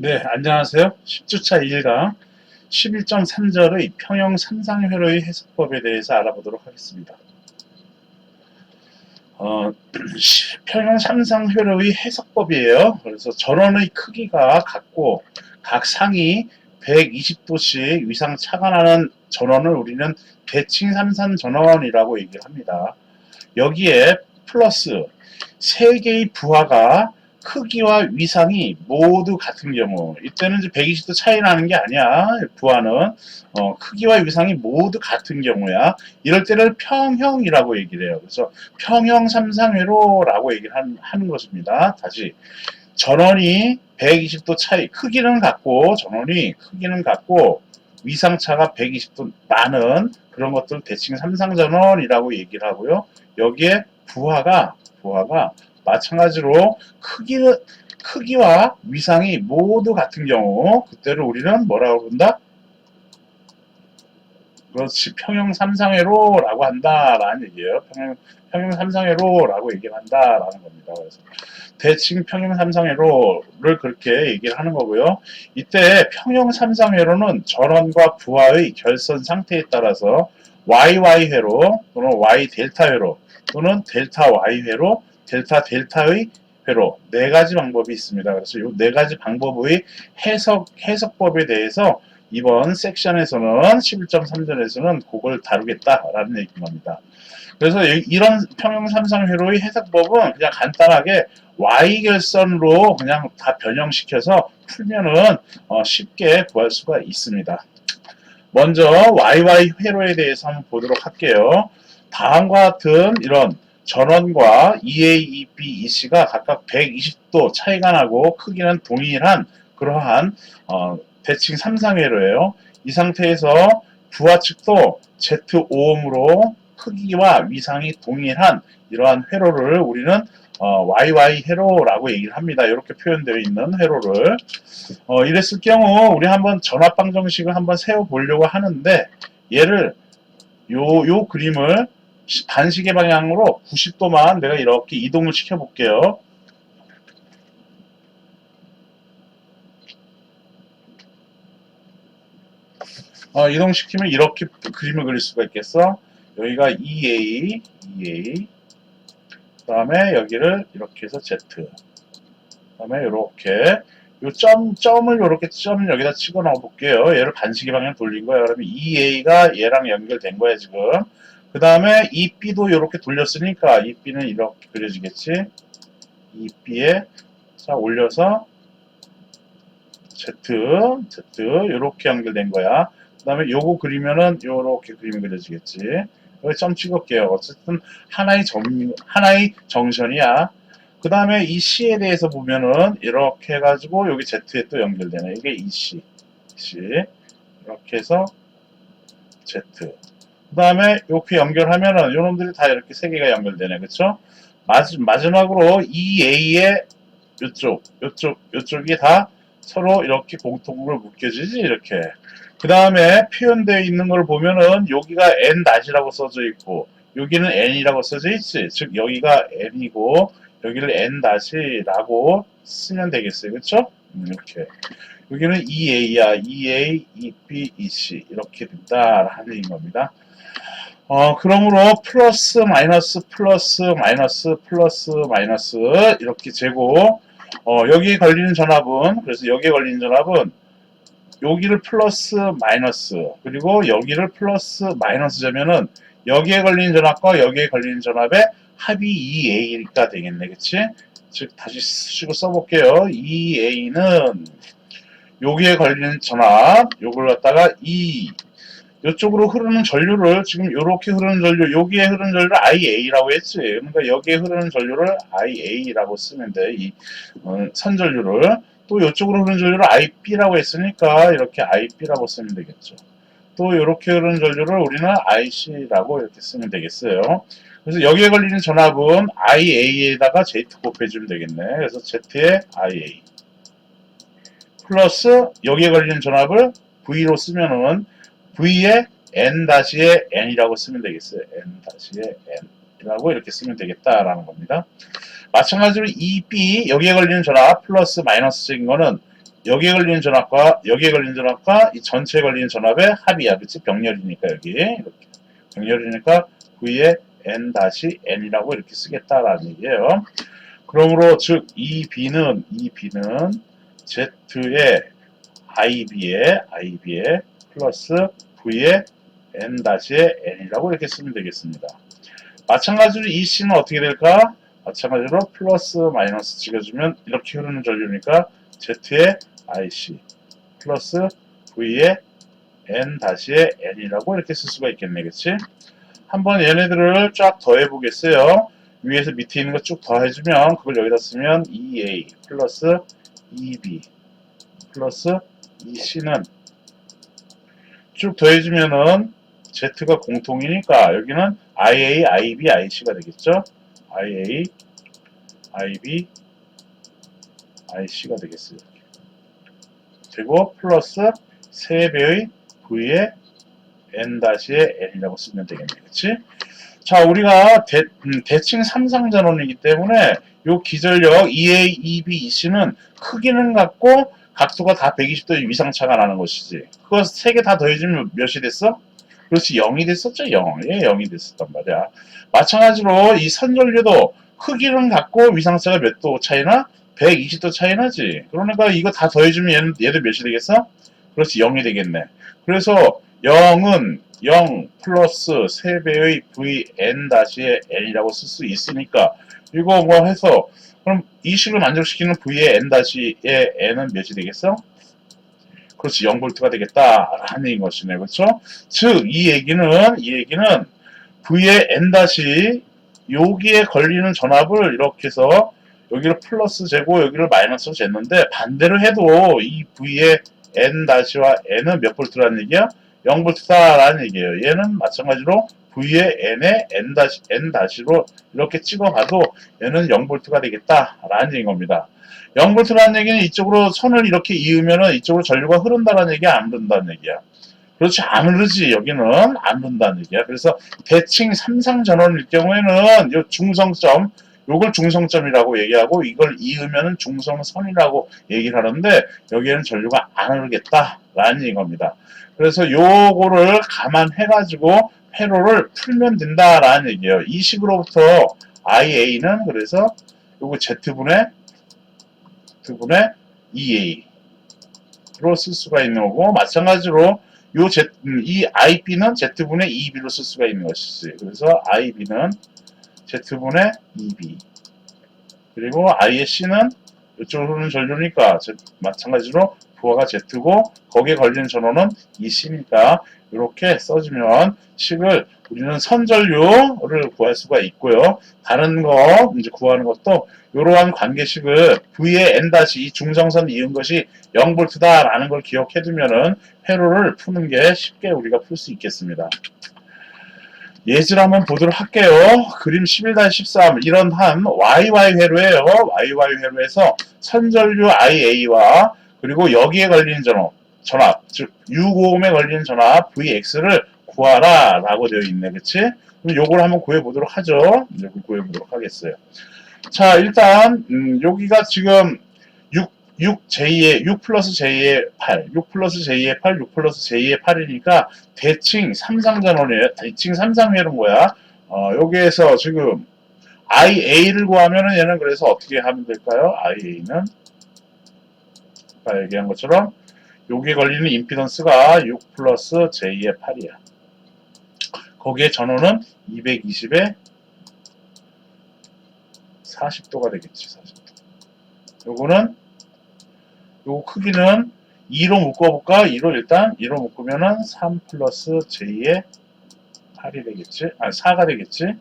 네, 안녕하세요. 10주차 1강 11.3절의 평형 삼상회로의 해석법에 대해서 알아보도록 하겠습니다. 어, 평형 삼상회로의 해석법이에요. 그래서 전원의 크기가 같고 각 상이 120도씩 위상 차가 나는 전원을 우리는 대칭 삼산 전원이라고 얘기를 합니다. 여기에 플러스 세 개의 부하가 크기와 위상이 모두 같은 경우 이때는 이제 120도 차이 나는 게 아니야 부하는. 어, 크기와 위상이 모두 같은 경우야. 이럴 때를 평형이라고 얘기를 해요. 그래서 평형 삼상회로 라고 얘기를 한, 하는 것입니다. 다시 전원이 120도 차이 크기는 같고 전원이 크기는 같고 위상차가 120도 나는 그런 것들 대칭 삼상전원이라고 얘기를 하고요. 여기에 부하가 부하가 마찬가지로 크기, 크기와 위상이 모두 같은 경우 그때를 우리는 뭐라고 부른다? 그렇지 평형 삼상회로 라고 한다라는 얘기예요. 평형, 평형 삼상회로 라고 얘기를 한다라는 겁니다. 그래서 대칭 평형 삼상회로를 그렇게 얘기를 하는 거고요. 이때 평형 삼상회로는 전원과 부하의 결선 상태에 따라서 YY 회로 또는 Y 델타 회로 또는 델타 Y 회로 델타 델타의 회로 네 가지 방법이 있습니다. 그래서 이 네 가지 방법의 해석 해석법에 대해서 이번 섹션에서는 11.3절에서는 그걸 다루겠다라는 얘기인 겁니다. 그래서 이- 이런 평형 삼상 회로의 해석법은 그냥 간단하게 y 결선으로 그냥 다 변형시켜서 풀면은 어, 쉽게 구할 수가 있습니다. 먼저 yy 회로에 대해서 한번 보도록 할게요. 다음과 같은 이런 전원과 EA, EB, EC가 각각 120도 차이가 나고 크기는 동일한 그러한 어, 대칭 삼상회로예요. 이 상태에서 부하 측도 Z5옴으로 크기와 위상이 동일한 이러한 회로를 우리는 어, YY 회로라고 얘기를 합니다. 이렇게 표현되어 있는 회로를 어, 이랬을 경우 우리 한번 전압방 정식을 한번 세워 보려고 하는데 얘를 요, 요 그림을 시- 반시계 방향으로 90도만 내가 이렇게 이동을 시켜 볼게요. 어, 이동시키면 이렇게 그림을 그릴 수가 있겠어. 여기가 EA, EA, 그 다음에 여기를 이렇게 해서 Z, 그 다음에 이렇게 요 점, 점을 이렇게 점 여기다 찍어 넣어 볼게요. 얘를 반시계 방향 돌린 거야. 그러면 EA가 얘랑 연결된 거야, 지금. 그 다음에 EB도 이렇게 돌렸으니까 EB는 이렇게 그려지겠지. EB에 자 올려서 Z, Z 이렇게 연결된 거야. 그 다음에 요거 그리면은 요렇게 그림이 그려지겠지. 여기 점 찍을게요. 어쨌든 하나의 점, 하나의 정션이야. 그 다음에 이 C에 대해서 보면은 이렇게 해가지고 여기 Z에 또 연결되네. 이게 이 C. C. 이렇게 해서 Z. 그 다음에 이렇게 연결하면은 요놈들이 다 이렇게 세 개가 연결되네. 그쵸? 마지, 마지 막으로 EA의 요쪽, 요쪽, 요쪽이 다 서로 이렇게 공통으로 묶여지지, 이렇게. 그 다음에 표현되어 있는 걸 보면은 여기가 N-이라고 써져 있고, 여기는 N이라고 써져 있지. 즉, 여기가 N이고, 여기를 N-라고 쓰면 되겠어요. 그쵸? 음, 이렇게. 여기는 EA야. EA, EB, EC. 이렇게 된다라는 겁니다. 어, 그러므로 플러스, 마이너스, 플러스, 마이너스, 플러스, 마이너스, 이렇게 재고, 어, 여기에 걸리는 전압은, 그래서 여기에 걸리는 전압은, 여기를 플러스, 마이너스, 그리고 여기를 플러스, 마이너스 재면은, 여기에 걸리는 전압과 여기에 걸리는 전압의 합이 2A가 되겠네, 그치? 즉, 다시 쓰시고 써볼게요. 2A는, 여기에 걸리는 전압, 요걸 갖다가 2, 이쪽으로 흐르는 전류를 지금 이렇게 흐르는 전류, 여기에 흐르는 전류를 IA라고 했지. 그러니까 여기에 흐르는 전류를 IA라고 쓰면 돼. 이 어, 선전류를 또 이쪽으로 흐르는 전류를 IB라고 했으니까 이렇게 IB라고 쓰면 되겠죠. 또 이렇게 흐르는 전류를 우리는 IC라고 이렇게 쓰면 되겠어요. 그래서 여기에 걸리는 전압은 IA에다가 Z 곱해주면 되겠네. 그래서 Z에 IA 플러스 여기에 걸리는 전압을 V로 쓰면은 V에 N-의 N이라고 쓰면 되겠어요. N-의 N이라고 이렇게 쓰면 되겠다라는 겁니다. 마찬가지로 EB 여기에 걸리는 전압 플러스 마이너스적인 거는 여기에 걸리는 전압과 여기에 걸리는 전압과 이 전체에 걸리는 전압의 합이야. 그치? 병렬이니까 여기. 이렇게. 병렬이니까 V의 N 다시 N이라고 이렇게 쓰겠다라는 얘기예요. 그러므로 즉, 이 B는, 이 B는 Z의 IB에, IB에 플러스 V의 N 다시의 N이라고 이렇게 쓰면 되겠습니다. 마찬가지로 이 C는 어떻게 될까? 마찬가지로 플러스 마이너스 찍어주면 이렇게 흐르는 전류니까 Z의 IC 플러스 V의 N 다시의 N이라고 이렇게 쓸 수가 있겠네, 그치? 한번 얘네들을 쫙 더해 보겠어요. 위에서 밑에 있는 거 쭉 더해주면 그걸 여기다 쓰면 EA 플러스 EB 플러스 EC는 쭉 더해주면은 Z가 공통이니까 여기는 IA, IB, IC가 되겠죠? IA, IB, IC가 되겠어요. 그리고 플러스 3배의 V의 N-의 N이라고 쓰면 되겠네. 그치? 자, 우리가 대, 음, 대칭 삼상 전원이기 때문에 요 기전력 EA, EB, EC는 크기는 같고 각도가 다 120도 이상 차가 나는 것이지. 그거 세 개 다 더해주면 몇이 됐어? 그렇지, 0이 됐었죠, 0. 예, 0이 됐었단 말이야. 마찬가지로 이 선전류도 크기는 같고 위상차가 몇 도 차이나? 120도 차이 나지. 그러니까 이거 다 더해주면 얘는, 얘도 몇이 되겠어? 그렇지, 0이 되겠네. 그래서 0은 0 플러스 3배의 vn-의 n이라고 쓸 수 있으니까 이거 뭐 해서 그럼 이 식을 만족시키는 v의 n-의 n은 몇이 되겠어? 그렇지 0볼트가 되겠다라는 것이네 그렇죠? 즉 이 얘기는 이 얘기는 v의 n- 여기에 걸리는 전압을 이렇게 해서 여기를 플러스 재고 여기를 마이너스로 쟀는데 반대로 해도 이 v의 n-와 n은 몇 볼트라는 얘기야? 0볼트다라는 얘기예요. 얘는 마찬가지로 V의 N에 N 다시, N 다시로 이렇게 찍어가도 얘는 0볼트가 되겠다라는 얘기인 겁니다. 0볼트라는 얘기는 이쪽으로 선을 이렇게 이으면은 이쪽으로 전류가 흐른다는 얘기야, 안 흐른다는 얘기야. 그렇지, 안 흐르지. 여기는 안 흐른다는 얘기야. 그래서 대칭 삼상 전원일 경우에는 요 중성점, 요걸 중성점이라고 얘기하고 이걸 이으면은 중성선이라고 얘기를 하는데 여기에는 전류가 안 흐르겠다라는 얘기인 겁니다. 그래서 요거를 감안해가지고 회로를 풀면 된다라는 얘기예요. 이 식으로부터 IA는 그래서 요거 Z분의 Z분의 EA로 쓸 수가 있는 거고 마찬가지로 요 Z, 음, 이 IB는 Z분의 EB로 쓸 수가 있는 것이지. 그래서 IB는 Z분의 EB 그리고 ISC는 이쪽으로 흐르는 전류니까 마찬가지로 부하가 Z고 거기에 걸리는 전원은 EC니까 이렇게 써주면 식을 우리는 선전류를 구할 수가 있고요. 다른 거 이제 구하는 것도 이러한 관계식을 V의 N 이 중성선 이은 것이 0볼트다라는 걸 기억해 두면은 회로를 푸는 게 쉽게 우리가 풀 수 있겠습니다. 예지를 한번 보도록 할게요. 그림 11-13 이런 한 YY 회로예요. YY 회로에서 선전류 IA와 그리고 여기에 걸리는 전압, 전압 즉 U5옴에 걸리는 전압 VX를 구하라 라고 되어 있네. 그치? 그럼 요걸 한번 구해보도록 하죠. 이제 구해보도록 하겠어요. 자, 일단 음, 여기가 지금 6, 6J의 6 플러스 J의 8, 6 플러스 J의 8, 6 플러스 J의 8이니까 대칭 삼상전원이에요. 대칭 삼상회로는 뭐야? 어, 여기에서 지금 IA를 구하면은 얘는 그래서 어떻게 하면 될까요? IA는 아까 얘기한 것처럼 여기에 걸리는 임피던스가 6 플러스 J의 8이야. 거기에 전원은 220에 40도가 되겠지, 40도. 요거는, 요 크기는 2로 묶어볼까? 2로 일단, 2로 묶으면은 3 플러스 J의 8이 되겠지? 아니, 4가 되겠지?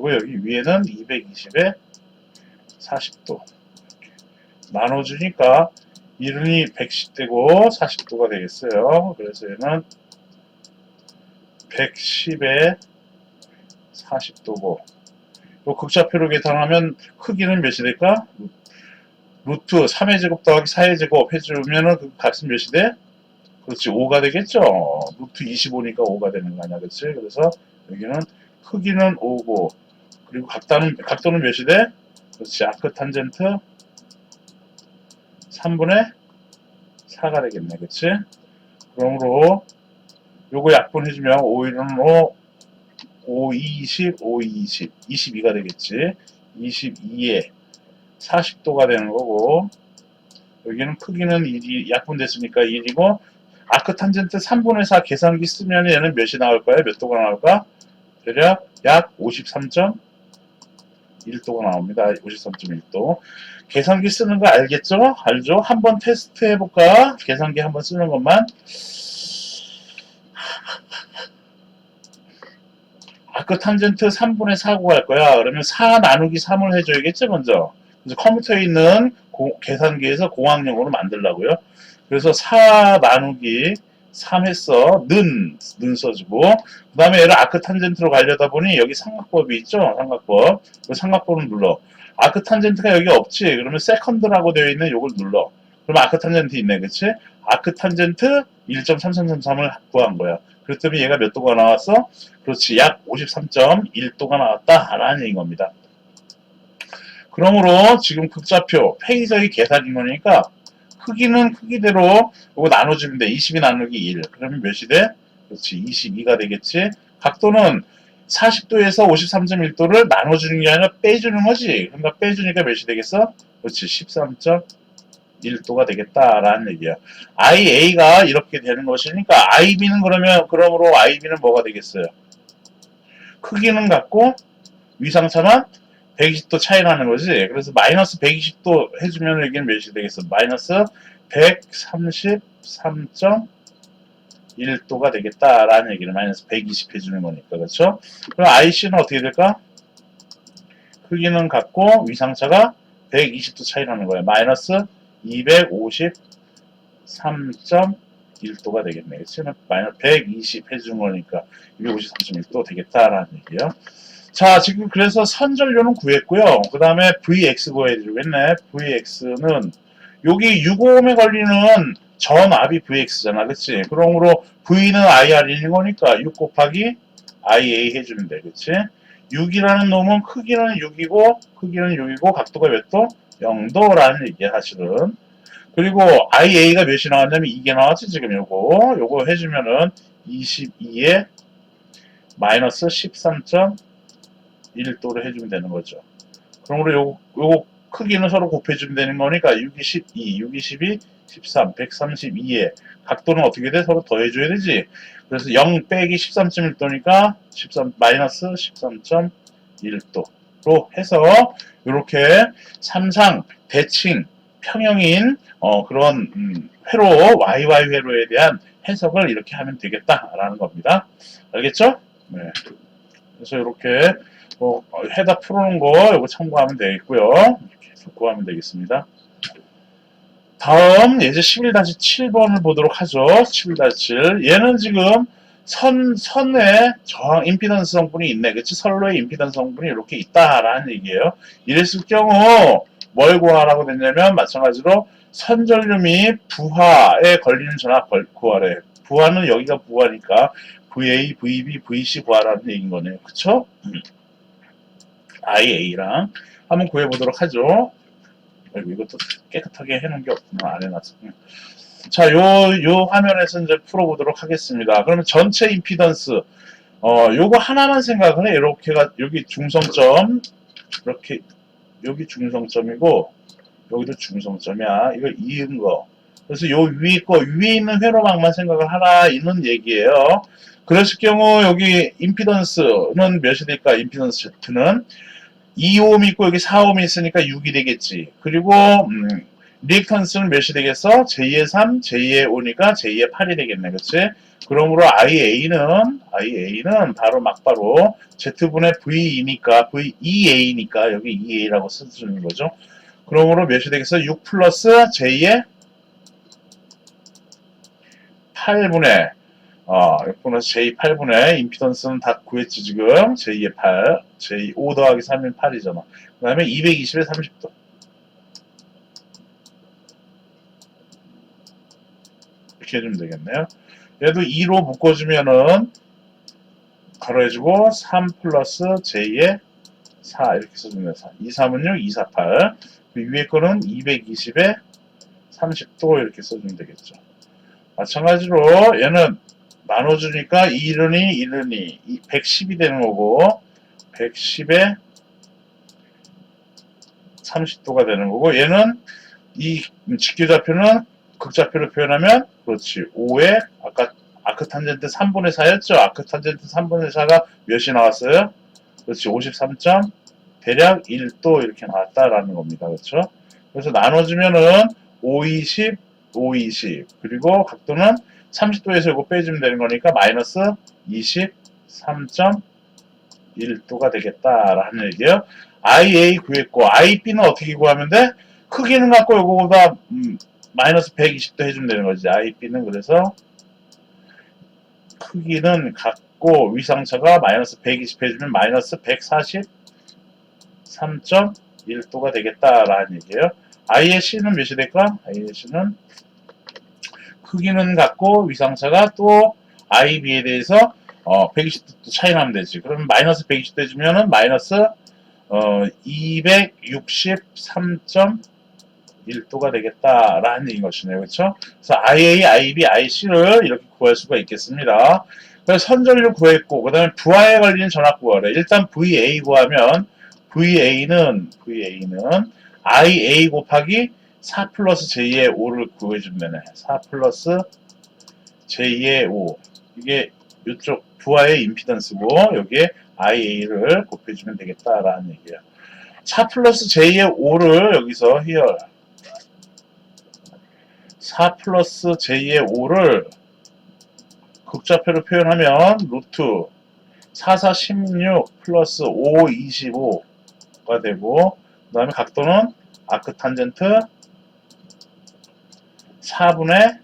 요거 여기 위에는 220에 40도. 나눠주니까 1이 110 되고 40도가 되겠어요. 그래서 얘는 110에 40도고 요 극좌표로 계산하면 크기는 몇이 될까? 루트 3의 제곱 더하기 4의 제곱 해주면은 그 값은 몇이 돼? 그렇지 5가 되겠죠. 루트 25니까 5가 되는 거 아니야. 그렇지? 그래서 여기는 크기는 5고 그리고 각도는 각도는 몇이 돼? 그렇지 아크 탄젠트 3분의 4가 되겠네 그치? 그러므로 요거 약분 해주면 5, 1은 5 5, 20, 5, 20 22가 되겠지 22에 40도가 되는 거고 여기는 크기는 1이 약분됐으니까 1이고 아크 탄젠트 3분의 4 계산기 쓰면 얘는 몇이 나올 거야? 몇 도가 나올까? 대략 약 53.1도가 나옵니다. 53.1도. 계산기 쓰는 거 알겠죠? 알죠? 한번 테스트 해볼까? 계산기 한번 쓰는 것만. 아크 탄젠트 3분의 4고 갈 거야. 그러면 4 나누기 3을 해줘야겠죠, 먼저. 그래서 컴퓨터에 있는 고- 계산기에서 공학용으로 만들라고요. 그래서 4 나누기 3 했어. 는, 는 써주고. 그 다음에 얘를 아크 탄젠트로 가려다 보니 여기 삼각법이 있죠? 삼각법. 그 삼각법을 눌러. 아크 탄젠트가 여기 없지? 그러면 세컨드라고 되어 있는 요걸 눌러. 그럼 아크 탄젠트 있네, 그치? 아크 탄젠트 1.3333을 구한 거야. 그랬더니 얘가 몇 도가 나왔어? 그렇지. 약 53.1도가 나왔다. 라는 얘기인 겁니다. 그러므로 지금 극좌표, 페이저의 계산인 거니까 크기는 크기대로 이거 나눠주면 돼. 20이 나누기 1. 그러면 몇이 돼? 그렇지. 22가 되겠지. 각도는 40도에서 53.1도를 나눠주는 게 아니라 빼주는 거지. 그러니까 빼주니까 몇이 되겠어? 그렇지. 13.1도가 되겠다라는 얘기야. IA가 이렇게 되는 것이니까 IB는 그러면 그러므로 IB는 뭐가 되겠어요? 크기는 같고 위상차만 120도 차이 나는 거지. 그래서 마이너스 120도 해주면 여기는 몇이 되겠어? 마이너스 133.1도가 되겠다라는 얘기를 마이너스 120 해주는 거니까 그렇죠? 그럼 IC는 어떻게 될까? 크기는 같고 위상차가 120도 차이 나는 거예요. 마이너스 253.1도가 되겠네. 그치? 마이너스 120 해준 거니까 253.1도 되겠다라는 얘기예요. 자, 지금 그래서 선전료는 구했고요. 그 다음에 VX 구해드리겠네. VX는 여기 6오음에 걸리는 전압이 VX잖아. 그치? 그러므로 V는 IR인 거니까 6 곱하기 IA 해주면 돼. 그치? 6이라는 놈은 크기는 6이고, 크기는 6이고, 각도가 몇 도? 0도라는 얘기야, 사실은. 그리고 IA가 몇이 나왔냐면 이게 나왔지, 지금 요거. 요거 해주면은 22에 마이너스 13. 1도를 해주면 되는 거죠. 그러므로 요, 요 크기는 서로 곱해주면 되는 거니까 6이 12, 6이 12, 13, 132에 각도는 어떻게 돼? 서로 더해줘야 되지. 그래서 0 빼기 13.1도니까 13, 마이너스 13.1도로 해서 이렇게 삼상, 대칭, 평형인 어, 그런 음, 회로, YY 회로에 대한 해석을 이렇게 하면 되겠다라는 겁니다. 알겠죠? 네. 그래서 이렇게 뭐 어, 해다 풀어놓은 거 이거 참고하면 되겠고요. 이렇게 해서 구하면 되겠습니다. 다음 예제 11-7번을 보도록 하죠. 11-7 얘는 지금 선, 선에 저항 임피던스 성분이 있네. 그치? 선로에 임피던스 성분이 이렇게 있다라는 얘기예요. 이랬을 경우 뭘 구하라고 됐냐면 마찬가지로 선전류미 부하에 걸리는 전압 걸- 구하래. 부하는 여기가 부하니까 VA, VB, VC 구하라는 얘기인 거네요. 그쵸? 음. IA랑 한번 구해보도록 하죠. 이것도 깨끗하게 해놓은 게 없구나. 안 해놨어. 음. 자, 요, 요 화면에서 이제 풀어보도록 하겠습니다. 그러면 전체 임피던스, 어, 요거 하나만 생각을 해. 이렇게가, 여기 중성점, 이렇게, 여기 중성점이고, 여기도 중성점이야. 이거 이은 거. 그래서 요 위에 거, 위에 있는 회로망만 생각을 하라, 이는 얘기예요. 그랬을 경우, 여기 임피던스는 몇이 될까? 임피던스 Z는 2옴 있고 여기 4옴이 있으니까 6이 되겠지. 그리고 음, 리액턴스는 몇이 되겠어? J의 3, J의 5니까 J의 8이 되겠네. 그치? 그러므로 IA는 IA는 바로 막바로 Z분의 V이니까 VEA니까 여기 EA라고 써주는 거죠. 그러므로 몇이 되겠어? 6 플러스 J의 8분의 어, 6 플러스 J 8분의 임피던스는 다 구했지 지금 J의 8 J 5 더하기 3은 8이잖아. 그 다음에 220에 30도. 이렇게 해주면 되겠네요. 얘도 2로 묶어주면은 가로해주고 3 플러스 j의 4 이렇게 써주면 4. 2, 3은 6, 2, 4, 8. 그 위에 거는 220에 30도 이렇게 써주면 되겠죠. 마찬가지로 얘는 나눠주니까 2른이 1른이 110이 되는 거고 110에 30도가 되는 거고 얘는 이 직교좌표는 극좌표로 표현하면 그렇지. 5에 아까 아크탄젠트 3분의 4였죠? 아크탄젠트 3분의 4가 몇이 나왔어요? 그렇지. 53. 대략 1도 이렇게 나왔다라는 겁니다. 그렇죠? 그래서 나눠주면은 520 520 그리고 각도는 30도에서 이거 빼주면 되는 거니까 마이너스 23.1도가 되겠다라는 얘기예요 IA 구했고 IB는 어떻게 구하면 돼? 크기는 갖고 이거보다 음, 마이너스 120도 해주면 되는 거지. IB는 그래서 크기는 같고 위상차가 마이너스 120 해주면 마이너스 143.1도가 되겠다라는 얘기예요. IAC는 몇이 될까? IAC는 크기는 같고 위상차가 또 IB에 대해서 어, 120도 차이 나면 되지. 그러면 마이너스 120도 해주면은 마이너스 어, 263.1도가 되겠다라는 얘기인 것이네요. 그렇죠? 그래서 IA, IB, IC를 이렇게 구할 수가 있겠습니다. 그래서 선전류 구했고 그 다음에 부하에 걸리는 전압 구하래. 일단 VA 구하면 VA는 VA는 IA 곱하기 4 플러스 J의 5를 구해주면 되네. 4 플러스 J의 5 이게 이쪽 부하의 임피던스고 여기에 IA를 곱해주면 되겠다라는 얘기예요. 4 플러스 J의 5를 여기서 here 4 플러스 J의 5를 극좌표로 표현하면 루트 4, 4, 16 플러스 5, 25가 되고 그 다음에 각도는 아크 탄젠트 4분의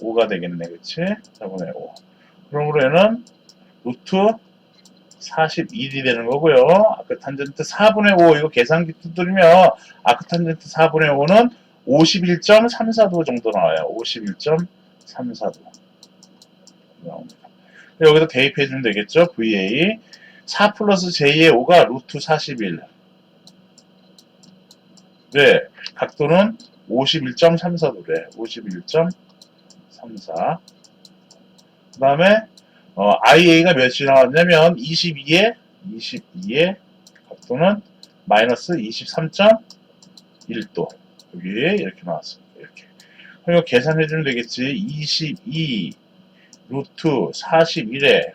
5가 되겠네 그치? 4분의 5 그러므로 얘는 루트 41이 되는 거고요. 아크탄젠트 4분의 5 이거 계산기 두드리면 아크탄젠트 4분의 5는 51.34도 정도 나와요. 51.34도 나옵니다. 여기다 대입해 주면 되겠죠. VA 4 플러스 J의 5가 루트 41 네, 각도는 51.34도래. 51.34 그 다음에 어, IA가 몇이 나왔냐면 22에 22에 각도는 마이너스 23.1도 여기 이렇게 나왔습니다. 이렇게 그럼 이거 계산해 주면 되겠지. 22 루트 41에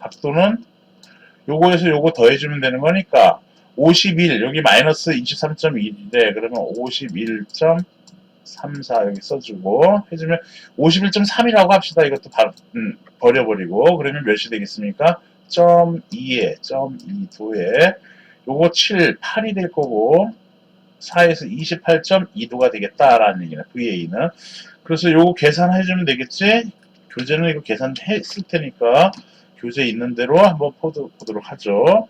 각도는 요거에서 요거 더해주면 되는 거니까 51 여기 마이너스 23.1인데 그러면 51.34 여기 써주고 해주면 51.3이라고 합시다. 이것도 바, 음, 버려버리고 그러면 몇이 되겠습니까? 점 2에 점 2도에 요거 7, 8이 될 거고 4에서 28.2도가 되겠다라는 얘기네. VA는 그래서 요거 계산해주면 되겠지? 교재는 이거 계산했을 테니까 교재 있는 대로 한번 보도록 하죠.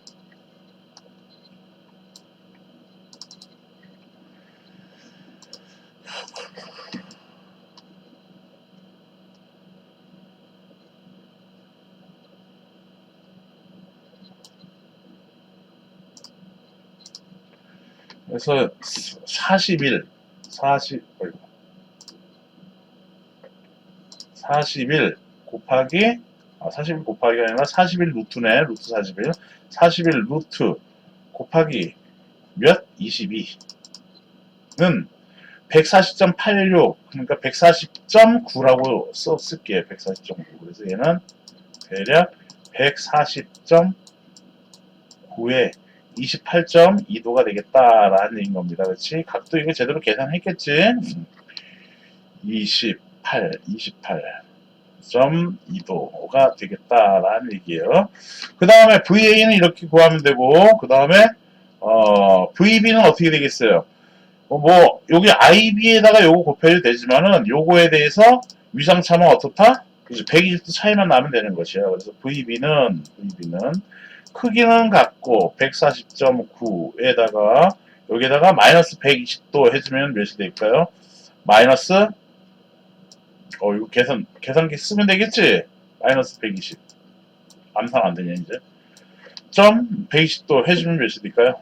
그래서 41, 40, 어이구. 41 곱하기 아, 41 곱하기가 아니라 41 루트네 루트 41 41 루트 곱하기 몇? 22는 140.86 그러니까 140.9라고 썼을게요 140.9 그래서 얘는 대략 140.9에 28.2도가 되겠다라는 얘기인 겁니다. 그렇지? 각도 이거 제대로 계산했겠지? 28, 28.2도가 되겠다라는 얘기예요. 그 다음에 VA는 이렇게 구하면 되고, 그 다음에 어, VB는 어떻게 되겠어요? 어, 뭐 여기 IB에다가 요거 곱해도 되지만은 요거에 대해서 위상차는 어떻다? 그죠? 120도 차이만 나면 되는 것이에요. 그래서 VB는 VB는 크기는 같고 140.9에다가 여기다가 마이너스 120도 해주면 몇이 될까요? 마이너스 어 이거 계산 계산기 쓰면 되겠지? 마이너스 120 암산 안 되냐 이제 점 120도 해주면 몇이 될까요?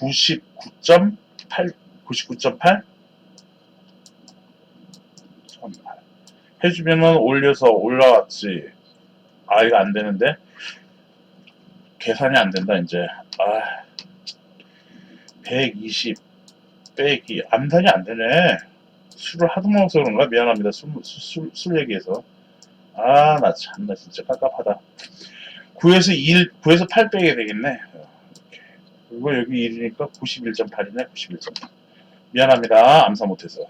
99.8 99.8 해주면은 올려서 올라왔지. 아 이거 안 되는데? 계산이 안 된다 이제. 아 120 빼기. 암산이 안 되네. 술을 하도 먹어서 그런가? 미안합니다. 술, 술, 술 얘기해서. 아 나 참 나 진짜 깝깝하다. 9에서 1 9에서 8 빼게 되겠네. 이렇게. 그리고 여기 1이니까 91.8이네 91.8 미안합니다. 암산 못해서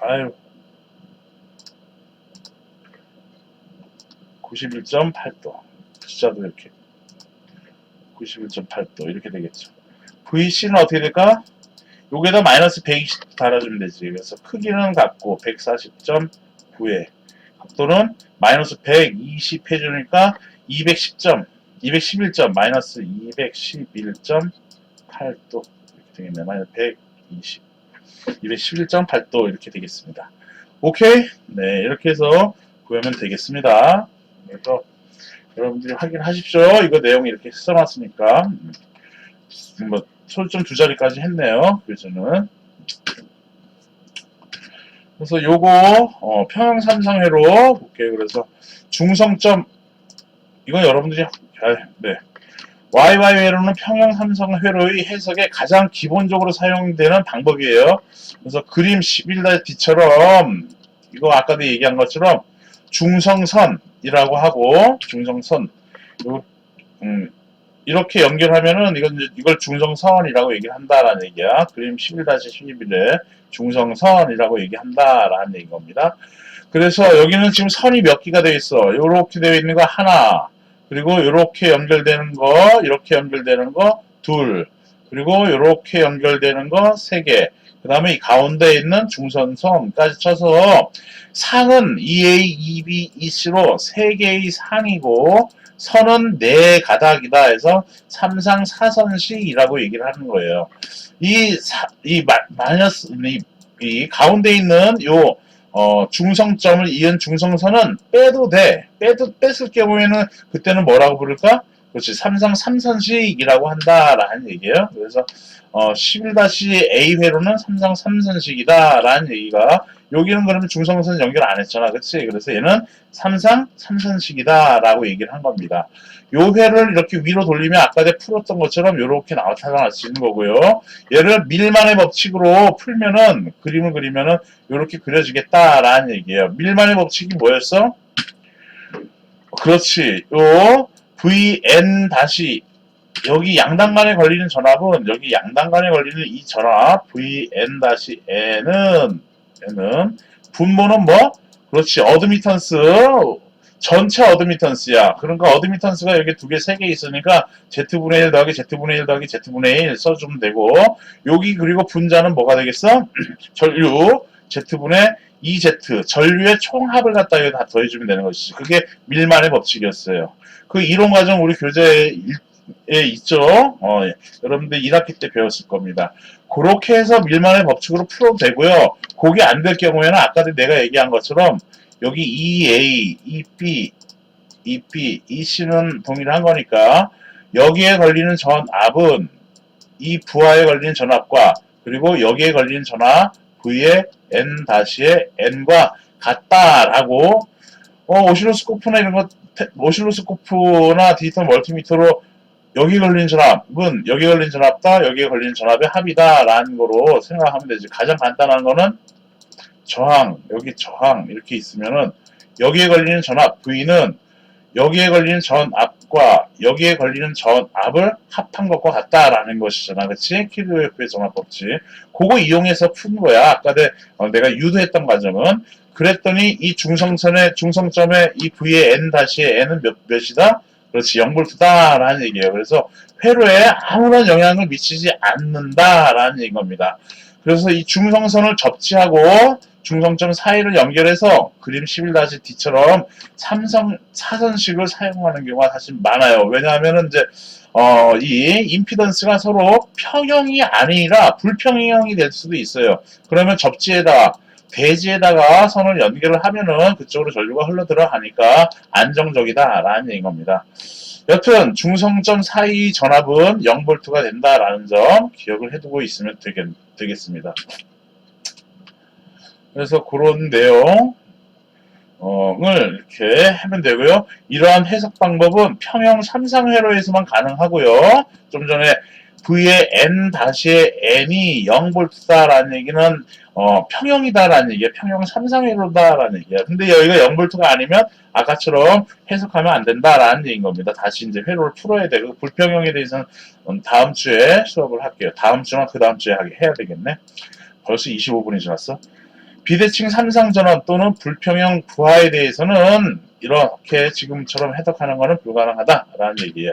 아유. 91.8도. 숫자도 이렇게. 91.8도 이렇게 되겠죠. VC는 어떻게 될까? 여기에다 마이너스 120 달아주면 되지. 그래서 크기는 같고 140.9에 각도는 마이너스 120 해주니까 210점 211점 마이너스 211.8도 이렇게 되겠네 마이너스 120 211.8도 이렇게 되겠습니다. 오케이? 네 이렇게 해서 구하면 되겠습니다. 그래서 여러분들이 확인하십시오. 이거 내용 이렇게 써놨으니까. 음, 뭐 초점 두 자리까지 했네요 그래서는. 그래서 요거 어, 평형 삼상회로 볼게요. 그래서 중성점 이건 여러분들이 잘, 네. YY회로는 평형 삼성 회로의 해석에 가장 기본적으로 사용되는 방법이에요. 그래서 그림 11-D처럼 이거 아까도 얘기한 것처럼 중성선이라고 하고 중성선 요, 음, 이렇게 연결하면은 이건 이걸 중성선이라고 얘기를 한다라는 얘기야. 그림 11-11에 중성선이라고 얘기한다라는 얘기인 겁니다. 그래서 여기는 지금 선이 몇 개가 되어 있어. 이렇게 되어 있는 거 하나, 그리고 이렇게 연결되는 거, 이렇게 연결되는 거 둘, 그리고 이렇게 연결되는 거 세 개. 그 다음에 이 가운데 있는 중선선까지 쳐서 상은 E EA, EB, EC로 세 개의 상이고 선은 네 가닥이다 해서 삼상 사선식이라고 얘기를 하는 거예요. 이, 사, 이 마, 마이너스, 이, 이 가운데 있는 요 어, 중성점을 이은 중성선은 빼도 돼. 빼도 뺐을 경우에는 그때는 뭐라고 부를까? 그렇지. 삼상 삼선식이라고 한다라는 얘기예요. 그래서 어, 11-A회로는 삼상 삼선식이다라는 얘기가 여기는 그러면 중성선 연결 안 했잖아. 그렇지? 그래서 얘는 삼상 삼선식이다라고 얘기를 한 겁니다. 요 회를 이렇게 위로 돌리면 아까 전에 풀었던 것처럼 이렇게 나타날 수 있는 거고요. 얘를 밀만의 법칙으로 풀면은 그림을 그리면은 이렇게 그려지겠다라는 얘기예요. 밀만의 법칙이 뭐였어? 그렇지. 요 vn 다시 여기 양단 간에 걸리는 전압은 여기 양단 간에 걸리는 이 전압 vn 다시 n은 n은 분모는 뭐? 그렇지. 어드미턴스 전체 어드미턴스야. 그러니까 어드미턴스가 여기 두 개, 세 개 있으니까 Z분의 1 더하기 Z분의 1 더하기 Z분의 1 써주면 되고 여기 그리고 분자는 뭐가 되겠어? 전류 Z분의 2Z 전류의 총합을 갖다 여기 다 더해주면 되는 것이지. 그게 밀만의 법칙이었어요. 그 이론 과정 우리 교재에 있죠. 어, 여러분들 1학기 때 배웠을 겁니다. 그렇게 해서 밀만의 법칙으로 풀어도 되고요. 그게 안 될 경우에는 아까도 내가 얘기한 것처럼 여기 EA, EP, EP, EC는 동일한 거니까 여기에 걸리는 전압은 이 부하에 걸리는 전압과 그리고 여기에 걸리는 전압 V의 N 다시의 N과 같다라고 어, 오실로스코프나 이런 거 테- 오실로스코프나 디지털 멀티미터로 여기 걸리는 전압은 여기 걸리는 전압다 여기에 걸리는 전압의 합이다 라는 거로 생각하면 되지. 가장 간단한 거는 저항 여기 저항 이렇게 있으면은 여기에 걸리는 전압 V는 여기에 걸리는 전압과 여기에 걸리는 전압을 합한 것과 같다라는 것이잖아. 그치? 킬로웨프의 전압 법칙. 그거 이용해서 푼 거야. 아까 내, 어, 내가 유도했던 과정은. 그랬더니 이 중성선의 중성점의 이 V의 N 다시 N은 몇, 몇이다? 그렇지. 0볼트다 라는 얘기예요. 그래서 회로에 아무런 영향을 미치지 않는다 라는 얘기인 겁니다. 그래서 이 중성선을 접지하고 중성점 사이를 연결해서 그림 11-D처럼 삼성 사선식을 사용하는 경우가 사실 많아요. 왜냐하면 이제 어, 이 임피던스가 서로 평형이 아니라 불평형이 될 수도 있어요. 그러면 접지에다 대지에다가 선을 연결을 하면은 그쪽으로 전류가 흘러 들어가니까 안정적이다라는 얘기인 겁니다. 여튼 중성점 사이 전압은 0V가 된다라는 점 기억을 해두고 있으면 되겠, 되겠습니다. 그래서 그런 내용 을 이렇게 하면 되고요. 이러한 해석 방법은 평형 삼상회로에서만 가능하고요. 좀 전에 V의 n 다시의 n이 0V다라는 얘기는 어, 평형이다라는 얘기예요. 평형 삼상회로다라는 얘기예요. 근데 여기가 0V가 아니면 아까처럼 해석하면 안 된다라는 얘기인 겁니다. 다시 이제 회로를 풀어야 되고 불평형에 대해서는 음, 다음 주에 수업을 할게요. 다음 주나 그 다음 주에 하게 해야 되겠네. 벌써 25분이 지났어. 비대칭 삼상전원 또는 불평형 부하에 대해서는 이렇게 지금처럼 해석하는 것은 불가능하다라는 얘기예요.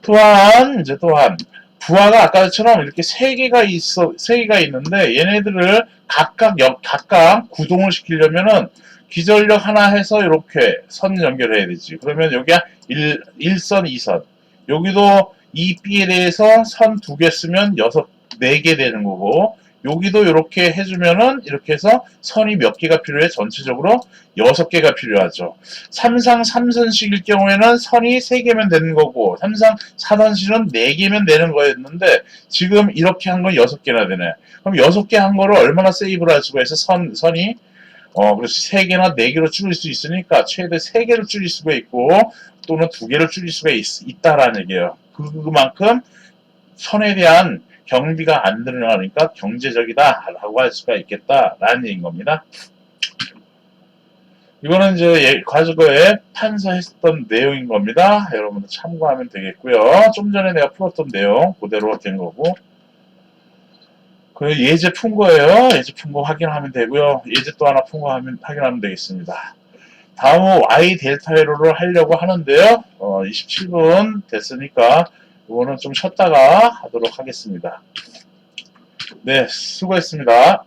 또한 이제 또한 부하가 아까처럼 이렇게 세 개가 있어 세 개가 있는데 얘네들을 각각 역 각각 구동을 시키려면은 기전력 하나 해서 이렇게 선 연결해야 되지. 그러면 여기가 1, 1선, 2선. 여기도 이 B에 대해서 선 두 개 쓰면 여섯, 네개 되는 거고, 여기도 이렇게 해주면은 이렇게 해서 선이 몇 개가 필요해? 전체적으로 여섯 개가 필요하죠. 삼상 3선식일 경우에는 선이 세 개면 되는 거고, 삼상 4선식은 네 개면 되는 거였는데, 지금 이렇게 한건 여섯 개나 되네. 그럼 여섯 개한 거를 얼마나 세이브를 할 수가 있어? 선, 선이? 어, 그래서 세 개나 네 개로 줄일 수 있으니까 최대 세 개를 줄일 수가 있고 또는 두 개를 줄일 수가 있, 있다라는 얘기예요. 그, 그만큼 선에 대한 경비가 안 늘어나니까 경제적이다라고 할 수가 있겠다라는 얘기인 겁니다. 이거는 이제 예- 과거에 판서했던 내용인 겁니다. 여러분들 참고하면 되겠고요. 좀 전에 내가 풀었던 내용 그대로 된 거고 그 예제 푼 거예요. 예제 푼 거 확인하면 되고요. 예제 또 하나 푼거 하면 확인하면 되겠습니다. 다음은 y 델타 회로를 하려고 하는데요. 어, 27분 됐으니까 이거는 좀 쉬었다가 하도록 하겠습니다. 네, 수고했습니다.